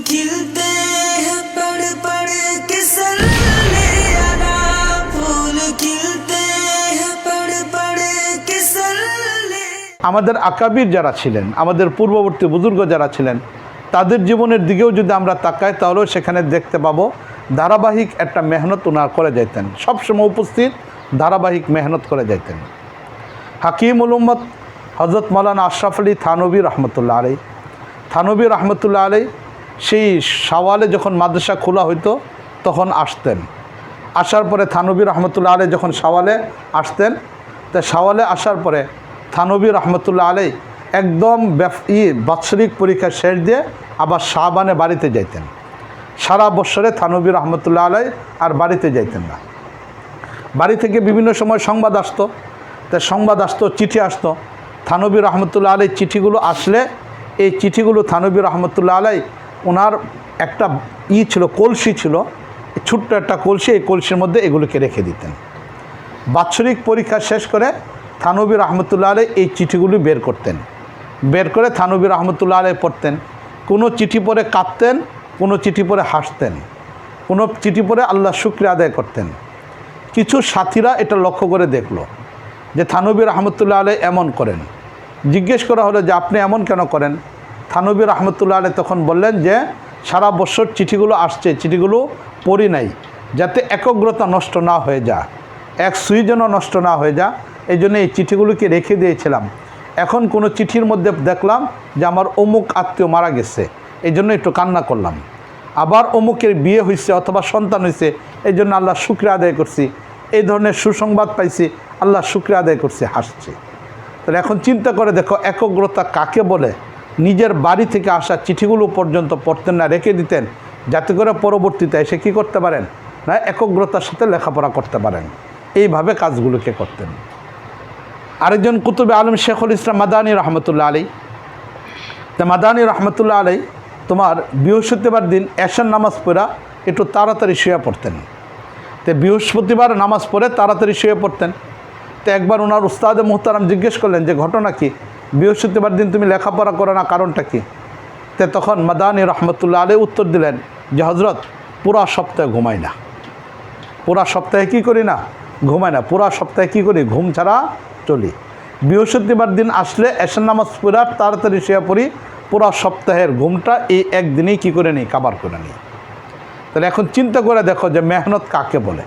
खिलते हैं पड़ पड़ के सल्ले अला फूल खिलते हैं पड़ पड़ के सल्ले আমাদের আকাবির যারা ছিলেন আমাদের পূর্ববর্তী বুজুর্গ যারা ছিলেন তাদের জীবনের দিকেও যদি আমরা তাকাই তাহলেও সেখানে দেখতে পাবো ধারাবাহিক একটা মেহনত ওনার করে যাইতেন সবসময় উপস্থিত ধারাবাহিক মেহনত করে যাইতেন হাকিম উলুম্মদ হজরত মৌলানা আশরাফ আলী থানবী রহমতুল্লাহ আলী থানবী রহমতুল্লাহ আলী সেই সওয়ালে যখন মাদ্রাসা খোলা হইতো, তখন আসতেন। আসার পরে থানবী রহমতুল্লাহ আলী যখন সওয়ালে আসতেন, তা সওয়ালে আসার পরে থানবী রহমতুল্লাহ আলী একদম ই বাৎসরিক পরীক্ষা শেষ দিয়ে আবার শাহবানে বাড়িতে যাইতেন। সারা বছরে থানবী রহমতুল্লাহ আলাই আর বাড়িতে যাইতেন না। বাড়ি থেকে বিভিন্ন সময় সংবাদ আসতো, তা সংবাদ আসতো, চিঠি আসতো। থানবী রহমতুল্লাহ আলাই চিঠিগুলো আসলে, এই চিঠিগুলো থানবী রহমতুল্লাহ আলাই ওনার একটা ই ছিল, কলসি ছিল। ছোট্ট একটা কলসি, এই কলসির মধ্যে এগুলোকে রেখে দিতেন। বাৎসরিক পরীক্ষা শেষ করে থানবী রহমতুল্লাহ আলে এই চিঠিগুলি বের করতেন। বের করে থানবী রহমতুল্লাহ আলে পড়তেন। কোনো চিঠি পরে কাঁদতেন, কোনো চিঠি পরে হাসতেন। কোনো চিঠি পরে আল্লাহ শুক্রিয়া আদায় করতেন। কিছু সাথীরা এটা লক্ষ্য করে দেখল যে থানবী রহমতুল্লাহ আলে এমন করেন। জিজ্ঞেস করা হলো যে, আপনি এমন কেন করেন? থানবী রহমতুল্লাহ আলাই তখন বললেন যে, সারা বছর চিঠিগুলো আসছে, চিঠিগুলো পড়ি নাই, যাতে একগ্রতা নষ্ট না হয়ে যা, এক সুই যেন নষ্ট না হয়ে যা, এই জন্য এই চিঠিগুলোকে রেখে দিয়েছিলাম। এখন কোনো চিঠির মধ্যে দেখলাম যে আমার অমুক আত্মীয় মারা গেছে, এই জন্য একটু কান্না করলাম। আবার অমুকের বিয়ে হয়েছে অথবা সন্তান হয়েছে এই জন্য আল্লাহ শুক্রিয়া আদায় করছি, এই ধরনের সুসংবাদ পাইছি, আল্লাহ শুক্রিয়া আদায় করছি, হাসছি। তাহলে এখন চিন্তা করে দেখো, একগ্রতা কাকে বলে? নিজের বাড়ি থেকে আসা চিঠিগুলো পর্যন্ত পড়তেন না রেখে দিতেন, যাতে করে পরবর্তীতে এসে কী করতে পারেন? না, একগ্রতার সাথে লেখাপড়া করতে পারেন। এইভাবে কাজগুলোকে করতেন। আরেকজন কুতুবে আলম শেখুল ইসলাম মাদানী রহমতুল্লাহ আলী তা মাদানী রহমতুল্লাহ আলী তোমার বৃহস্পতিবার দিন এশার নামাজ পড়া একটু তাড়াতাড়ি শুয়ে পড়তেন। তো বৃহস্পতিবার নামাজ পড়ে তাড়াতাড়ি শুয়ে পড়তেন। তো একবার ওনার উস্তাদে মোহতারাম জিজ্ঞেস করলেন যে, ঘটনা কি? বৃহস্পতিবার দিন তুমি লেখাপড়া করো না, কারণটা কি? তে তখন মাদানী রহমতুল্লাহ আলী উত্তর দিলেন যে হজরত পুরা সপ্তাহে ঘুমাই না। পুরা সপ্তাহে কি করি না? ঘুমাই না। পুরা সপ্তাহে কি করি? ঘুম ছাড়া চলি। বৃহস্পতিবার দিন আসলে এশার নামাজ পুরা তাড়াতাড়ি শুয়ে পড়ি, পুরা সপ্তাহের ঘুমটা এই একদিনেই কি করে নিই? কাবার করে নিই। তাহলে এখন চিন্তা করে দেখো যে, মেহনত কাকে বলে?